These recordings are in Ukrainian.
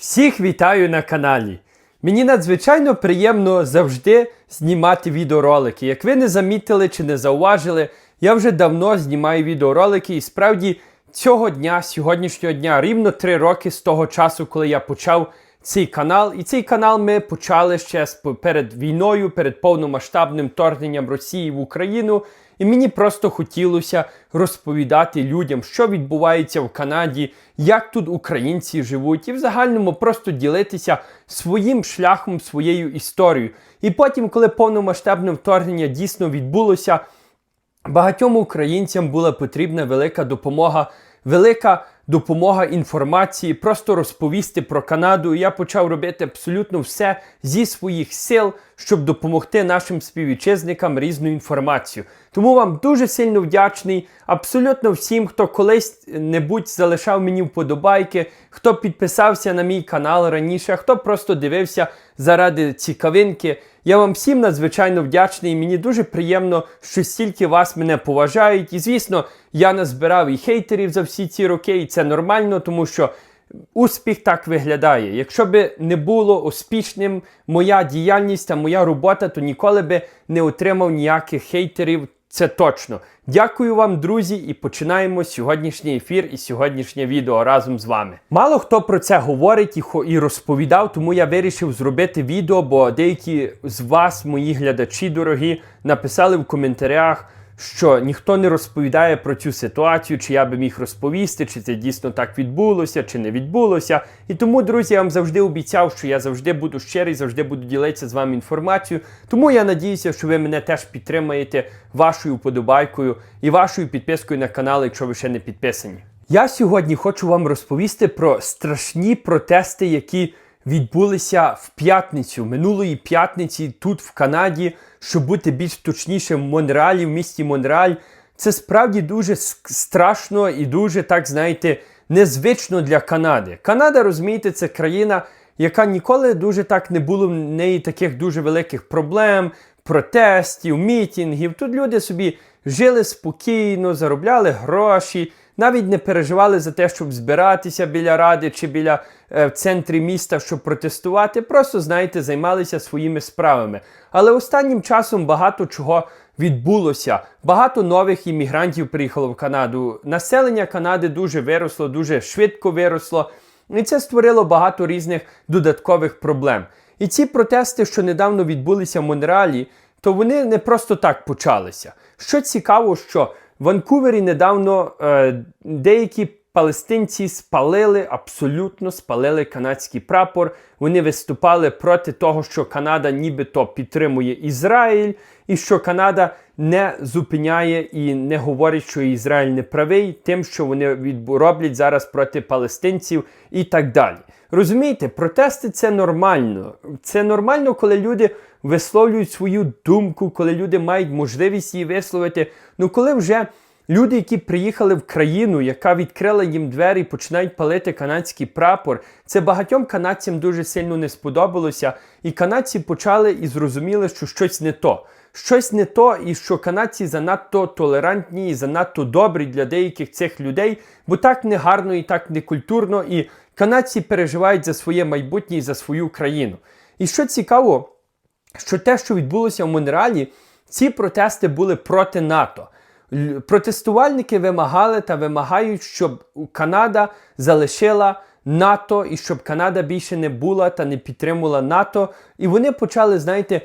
Всіх вітаю на каналі. Мені надзвичайно приємно завжди знімати відеоролики. Як ви не замітили чи не зауважили, я вже давно знімаю відеоролики і справді цього дня, сьогоднішнього дня, рівно три роки з того часу, коли я почав цей канал. І цей канал ми почали ще перед війною, перед повномасштабним вторгненням Росії в Україну. І мені просто хотілося розповідати людям, що відбувається в Канаді, як тут українці живуть, і в загальному просто ділитися своїм шляхом, своєю історією. І потім, коли повномасштабне вторгнення дійсно відбулося, багатьом українцям була потрібна велика допомога, велика допомога інформації, просто розповісти про Канаду. Я почав робити абсолютно все зі своїх сил, щоб допомогти нашим співвітчизникам різну інформацію. Тому вам дуже сильно вдячний абсолютно всім, хто колись небудь залишав мені вподобайки, хто підписався на мій канал раніше, хто просто дивився заради цікавинки. Я вам всім надзвичайно вдячний. Мені дуже приємно, що стільки вас мене поважають. І звісно, я назбирав і хейтерів за всі ці роки, і це нормально, тому що успіх так виглядає. Якщо би не було успішним моя діяльність та моя робота, то ніколи би не отримав ніяких хейтерів. Це точно. Дякую вам, друзі, і починаємо сьогоднішній ефір і сьогоднішнє відео разом з вами. Мало хто про це говорить і, хо- і розповідав, тому я вирішив зробити відео, бо деякі з вас, мої глядачі дорогі, написали в коментарях, що ніхто не розповідає про цю ситуацію, чи я би міг розповісти, чи це дійсно так відбулося, чи не відбулося. І тому, друзі, я вам завжди обіцяв, що я завжди буду щирий, завжди буду ділитися з вами інформацією. Тому я надіюся, що ви мене теж підтримаєте вашою вподобайкою і вашою підпискою на канал, якщо ви ще не підписані. Я сьогодні хочу вам розповісти про страшні протести, які відбулися в п'ятницю, минулої п'ятниці тут в Канаді, щоб бути більш точнішим в Монреалі, в місті Монреаль. Це справді дуже страшно і дуже, так знаєте, незвично для Канади. Канада, розумієте, це країна, яка ніколи дуже так не було в неї таких дуже великих проблем, протестів, мітінгів. Тут люди собі жили спокійно, заробляли гроші, навіть не переживали за те, щоб збиратися біля ради чи біля е, в центрі міста, щоб протестувати. Просто, знаєте, займалися своїми справами. Але останнім часом багато чого відбулося. Багато нових іммігрантів приїхало в Канаду. Населення Канади дуже виросло, дуже швидко виросло. І це створило багато різних додаткових проблем. І ці протести, що недавно відбулися в Монреалі, то вони не просто так почалися. Що цікаво, що Ванкувері недавно е, деякі палестинці спалили, абсолютно спалили канадський прапор. Вони виступали проти того, що Канада нібито підтримує Ізраїль, і що Канада не зупиняє і не говорить, що Ізраїль не правий, тим, що вони роблять зараз проти палестинців і так далі. Розумієте, протести це нормально. Це нормально, коли люди висловлюють свою думку, коли люди мають можливість її висловити. Ну коли вже люди, які приїхали в країну, яка відкрила їм двері, починають палити канадський прапор, це багатьом канадцям дуже сильно не сподобалося. І канадці почали і зрозуміли, що щось не то. Щось не то, і що канадці занадто толерантні і занадто добрі для деяких цих людей, бо так не гарно і так не культурно, і канадці переживають за своє майбутнє і за свою країну. І що цікаво, що те, що відбулося в Монреалі, ці протести були проти НАТО. Протестувальники вимагали та вимагають, щоб Канада залишила НАТО і щоб Канада більше не була та не підтримувала НАТО. І вони почали, знаєте,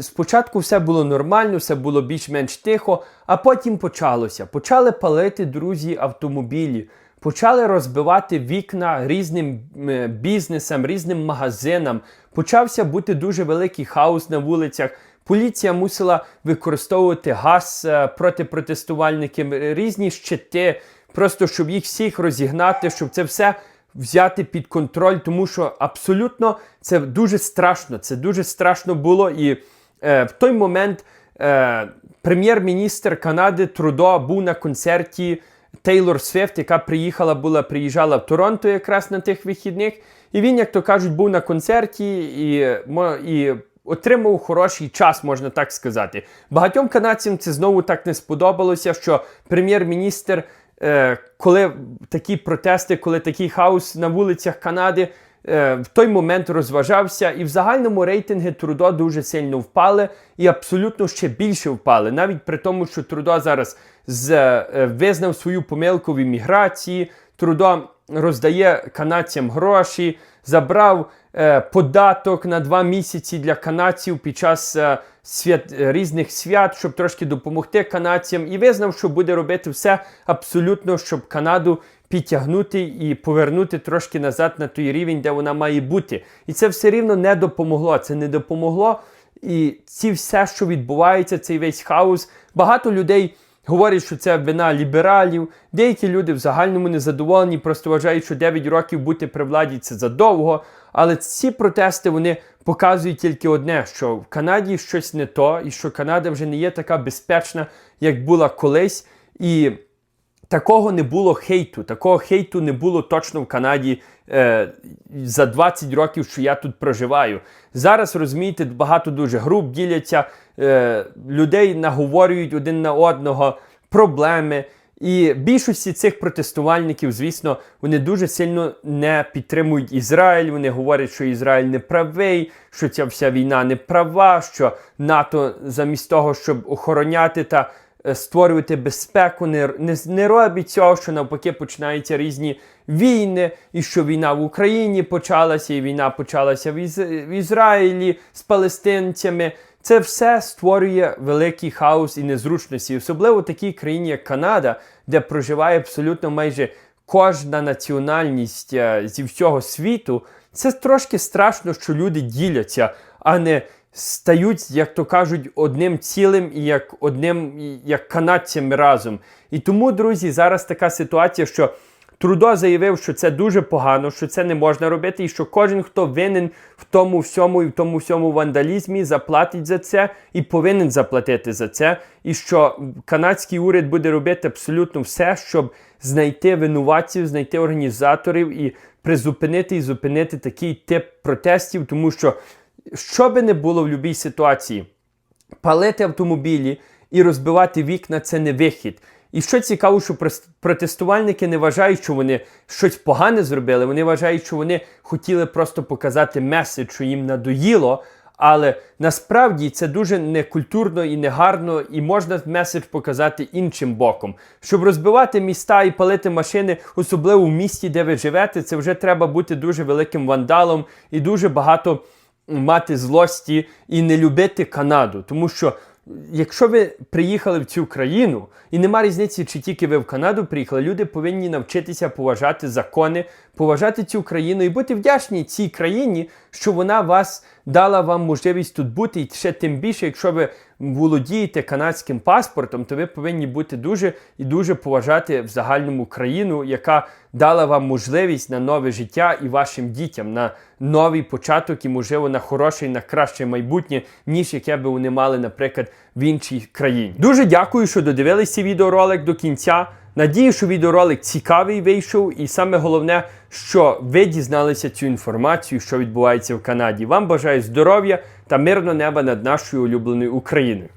спочатку все було нормально, все було більш-менш тихо, а потім почалося. Почали палити друзі автомобілі. Почали розбивати вікна різним е, бізнесам, різним магазинам. Почався бути дуже великий хаос на вулицях. Поліція мусила використовувати газ е, проти протестувальників, е, різні щити, просто щоб їх всіх розігнати, щоб це все взяти під контроль, тому що абсолютно це дуже страшно. Це дуже страшно було. І е, в той момент е, прем'єр-міністр Канади Трудо був на концерті Тейлор Свифт, яка приїхала, була, приїжджала в Торонто якраз на тих вихідних. І він, як то кажуть, був на концерті і, і отримав хороший час, можна так сказати. Багатьом канадцям це знову так не сподобалося, що прем'єр-міністр, е, коли такі протести, коли такий хаос на вулицях Канади, е, в той момент розважався, і в загальному рейтинги Трудо дуже сильно впали і абсолютно ще більше впали. Навіть при тому, що Трудо зараз з, е, визнав свою помилку в імміграції, Трудо роздає канадцям гроші, забрав е, податок на два місяці для канадців під час е, свят, різних свят, щоб трошки допомогти канадцям, і визнав, що буде робити все абсолютно, щоб Канаду підтягнути і повернути трошки назад на той рівень, де вона має бути. І це все рівно не допомогло. Це не допомогло. І ці все, що відбувається, цей весь хаос, багато людей. Говорять, що це вина лібералів. Деякі люди в загальному незадоволені, просто вважають, що 9 років бути при владі це задовго. Але ці протести вони показують тільки одне: що в Канаді щось не то, і що Канада вже не є така безпечна, як була колись. І такого не було хейту. Такого хейту не було точно в Канаді е, за 20 років, що я тут проживаю. Зараз розумієте, багато дуже груп діляться, е, людей наговорюють один на одного проблеми. І більшості цих протестувальників, звісно, вони дуже сильно не підтримують Ізраїль. Вони говорять, що Ізраїль не правий, що ця вся війна не права, що НАТО замість того, щоб охороняти та створювати безпеку, не, не, не робить цього, що навпаки починаються різні війни, і що війна в Україні почалася, і війна почалася в, Із, в Ізраїлі з палестинцями. Це все створює великий хаос і незручності, особливо в такій країні, як Канада, де проживає абсолютно майже кожна національність е, зі всього світу. Це трошки страшно, що люди діляться, а не стають, як то кажуть, одним цілим і як одним як канадцями разом. І тому, друзі, зараз така ситуація, що. Трудо заявив, що це дуже погано, що це не можна робити, і що кожен, хто винен в тому всьому і в тому всьому вандалізмі, заплатить за це і повинен заплатити за це. І що канадський уряд буде робити абсолютно все, щоб знайти винуватців, знайти організаторів і призупинити і зупинити такий тип протестів, тому що що би не було в будь-якій ситуації, палити автомобілі і розбивати вікна це не вихід. І що цікаво, що протестувальники не вважають, що вони щось погане зробили. Вони вважають, що вони хотіли просто показати меседж, що їм надоїло. Але насправді це дуже некультурно і негарно, і можна меседж показати іншим боком. Щоб розбивати міста і палити машини, особливо в місті, де ви живете, це вже треба бути дуже великим вандалом і дуже багато мати злості і не любити Канаду. Тому що Якщо ви приїхали в цю країну, і нема різниці, чи тільки ви в Канаду приїхали, люди повинні навчитися поважати закони, поважати цю країну і бути вдячні цій країні, що вона вас дала вам можливість тут бути. І ще тим більше, якщо ви володієте канадським паспортом, то ви повинні бути дуже і дуже поважати в загальному країну, яка дала вам можливість на нове життя і вашим дітям на новий початок і, можливо, на хороше і на краще майбутнє, ніж яке би вони мали, наприклад, в іншій країні. Дуже дякую, що додивилися відеоролик до кінця. Надію, що відеоролик цікавий вийшов, і саме головне, що ви дізналися цю інформацію, що відбувається в Канаді. Вам бажаю здоров'я та мирного неба над нашою улюбленою Україною.